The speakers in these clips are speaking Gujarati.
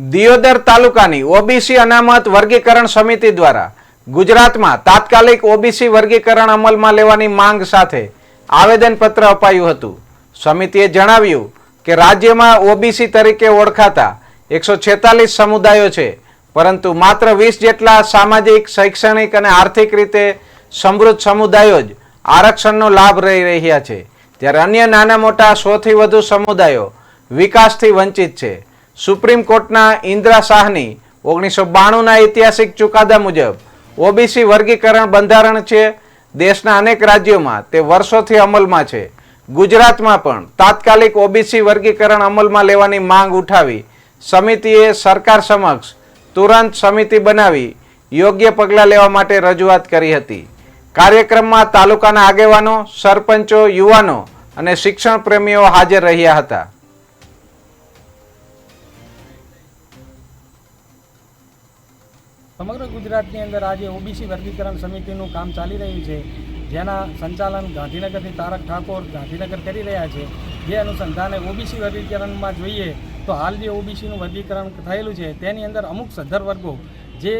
દિયોદર તાલુકાની ઓબીસી અનામત વર્ગીકરણ સમિતિ દ્વારા ગુજરાતમાં તાત્કાલિક ઓબીસી વર્ગીકરણ અમલમાં લેવાની માંગ સાથે આવેદનપત્ર અપાયું હતું. સમિતિએ જણાવ્યું કે રાજ્યમાં ઓબીસી તરીકે ઓળખાતા એકસો છેતાલીસ સમુદાયો છે, પરંતુ માત્ર વીસ જેટલા સામાજિક, શૈક્ષણિક અને આર્થિક રીતે સમૃદ્ધ સમુદાયો જ આરક્ષણનો લાભ લઈ રહ્યા છે. ત્યારે અન્ય નાના મોટા સોથી વધુ સમુદાયો વિકાસથી વંચિત છે. સુપ્રીમ કોર્ટના ઇન્દ્રા શાહની ઓગણીસો બાણુંના ઐતિહાસિક ચુકાદા મુજબ ઓબીસી વર્ગીકરણ બંધારણ છે. દેશના અનેક રાજ્યોમાં તે વર્ષોથી અમલમાં છે. ગુજરાતમાં પણ તાત્કાલિક ઓબીસી વર્ગીકરણ અમલમાં લેવાની માંગ ઉઠાવી સમિતિએ સરકાર સમક્ષ તુરંત સમિતિ બનાવી યોગ્ય પગલાં લેવા માટે રજૂઆત કરી હતી. કાર્યક્રમમાં તાલુકાના આગેવાનો, સરપંચો, યુવાનો અને શિક્ષણ પ્રેમીઓ હાજર રહ્યા હતા. સમગ્ર ગુજરાતની અંદર આજે ઓબીસી વર્ગીકરણ સમિતિનું કામ ચાલી રહ્યું છે, જેના સંચાલન ગાંધીનગરથી તારક ઠાકોર ગાંધીનગર કરી રહ્યા છે. જે અનુસંધાને ઓબીસી વર્ગીકરણમાં જોઈએ તો હાલ જે ઓબીસીનું વર્ગીકરણ થયેલું છે, તેની અંદર અમુક સદ્ધર વર્ગો જે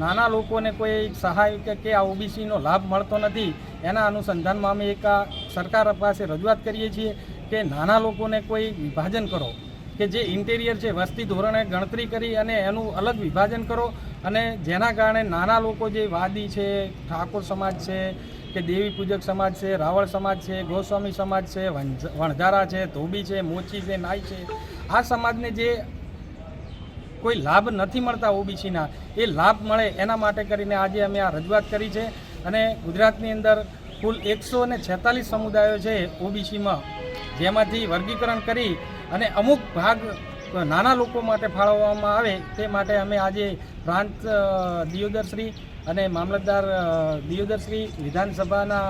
નાના લોકોને કોઈ સહાય કે કે આ ઓબીસીનો લાભ મળતો નથી, એના અનુસંધાનમાં અમે એક સરકાર પાસે રજૂઆત કરીએ છીએ કે નાના લોકોને કોઈ વિભાજન કરો, કે જે ઇન્ટેરિયર છે, વસ્તી ધોરણે ગણતરી કરી અને એનું અલગ વિભાજન કરો અને જેના કારણે નાના લોકો જે વાદી છે, ઠાકોર સમાજ છે, કે દેવી પૂજક સમાજ છે, રાવળ સમાજ છે, ગોસ્વામી સમાજ છે વણઝારા છે, ધોબી છે, મોચી છે, નાઈ છે, આ સમાજને જે કોઈ લાભ નથી મળતા ઓબીસીના, એ લાભ મળે એના માટે કરીને આજે અમે આ રજૂઆત કરી છે અને ગુજરાતની અંદર કુલ એકસો ને છેતાલીસ સમુદાયો છે ઓબીસીમાં, જેમાંથી વર્ગીકરણ કરી અને અમુક ભાગ નાના લોકો માટે ફાળવવામાં આવે તે માટે અમે આજે પ્રાંત દિયોદરશ્રી અને મામલતદાર દિયોદરશ્રી, વિધાનસભાના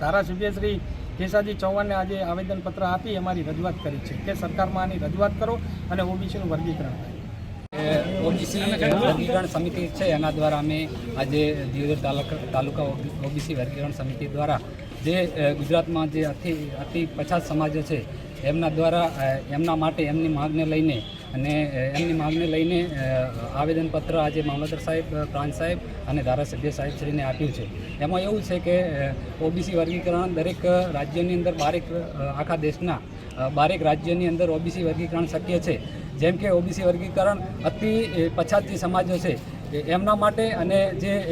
ધારાસભ્યશ્રી કેસાજી ચૌહાણને આજે આવેદનપત્ર આપી અમારી રજૂઆત કરી છે. કે સરકારમાં આની રજૂઆત કરો અને ઓબીસીનું વર્ગીકરણ ઓબીસી વર્ગીકરણ સમિતિ છે, એના દ્વારા અમે આજે દિયોદર તાલુકા તાલુકા ઓબીસી વર્ગીકરણ સમિતિ દ્વારા જે ગુજરાતમાં જે અતિ અતિ પછાત સમાજો છે એમના દ્વારા એમના માટે એમની માગને લઈને અને એમની માગને લઈને આવેદનપત્ર આજે મામલતદાર સાહેબ પ્રાંત સાહેબ અને ધારાસભ્ય સાહેબશ્રીને આપ્યું છે. એમાં એવું છે કે ઓબીસી વર્ગીકરણ દરેક રાજ્યની અંદર બારેક આખા દેશના બારેક રાજ્યની અંદર ઓબીસી વર્ગીકરણ શક્ય છે. જેમ કે ઓબીસી વર્ગીકરણ અતિ પછાત સમાજો છે. એમના માટે અને જે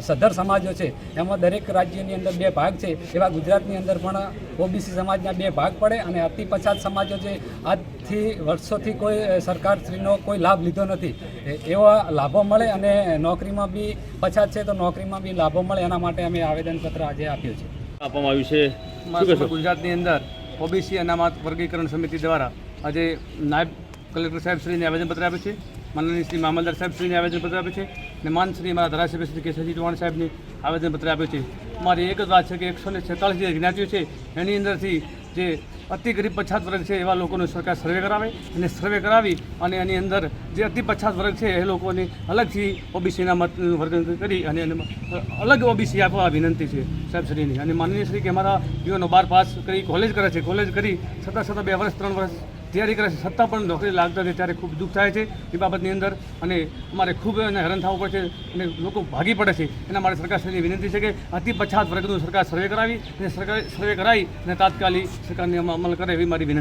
સદ્ધર સમાજો છે એમાં દરેક રાજ્યની અંદર બે ભાગ છે. એવા ગુજરાતની અંદર પણ ઓબીસી સમાજના બે ભાગ પડે અને અતિ પછાત સમાજો છે આજથી વર્ષોથી કોઈ સરકારશ્રીનો કોઈ લાભ લીધો નથી. એ- એવા લાભો મળે અને નોકરીમાં બી પછાત છે તો નોકરીમાં બી લાભો મળે. એના માટે અમે આવેદનપત્ર આજે આપ્યું છે. આપવામાં આવ્યું છે. ગુજરાતની અંદર ઓબીસી અનામત વર્ગીકરણ સમિતિ દ્વારા આજે નાયબ કલેક્ટર સાહેબશ્રીને આવેદનપત્ર આપ્યું છે. માનનીય શ્રી મામલદાર સાહેબશ્રીને આવેદનપત્ર આપ્યું છે અને માનશ્રી મારા ધારાસભ્ય શ્રી કેશવજી ચૌહાણ સાહેબને આવેદનપત્ર આપ્યું છે. મારી એક જ વાત છે કે એકસો ને છેતાલીસ જે જ્ઞાતિઓ છે, એની અંદરથી જે અતિ ગરીબ પછાત વર્ગ છે, એવા લોકોનો સરકાર સર્વે કરાવે અને સર્વે કરાવી અને એની અંદર જે અતિ પછાત વર્ગ છે, એ લોકોને અલગથી ઓબીસીના મત વર્ગ કરી અને એને અલગ ઓબીસી આપવા વિનંતી છે સાહેબશ્રીની અને માનનીય શ્રી કે અમારા યુવાનો બાર પાસ કરી કોલેજ કરે છે કોલેજ કરી, છતાં છતાં બે વર્ષ, ત્રણ વર્ષ તૈયારી કરે છતાં પણ નોકરી લાગતા નથી. ત્યારે ખૂબ દુઃખ થાય છે એ બાબતની અંદર. અને અમારે ખૂબ એને હેરાન થવું પડે છે અને લોકો ભાગી પડે છે. એના માટે સરકારશ્રીની વિનંતી છે કે અતિ પછાત વર્ગનું સરકાર સર્વે કરાવી અને સરકાર સર્વે કરાવી અને તાત્કાલિક સરકારને અમલ કરે એવી મારી વિનંતી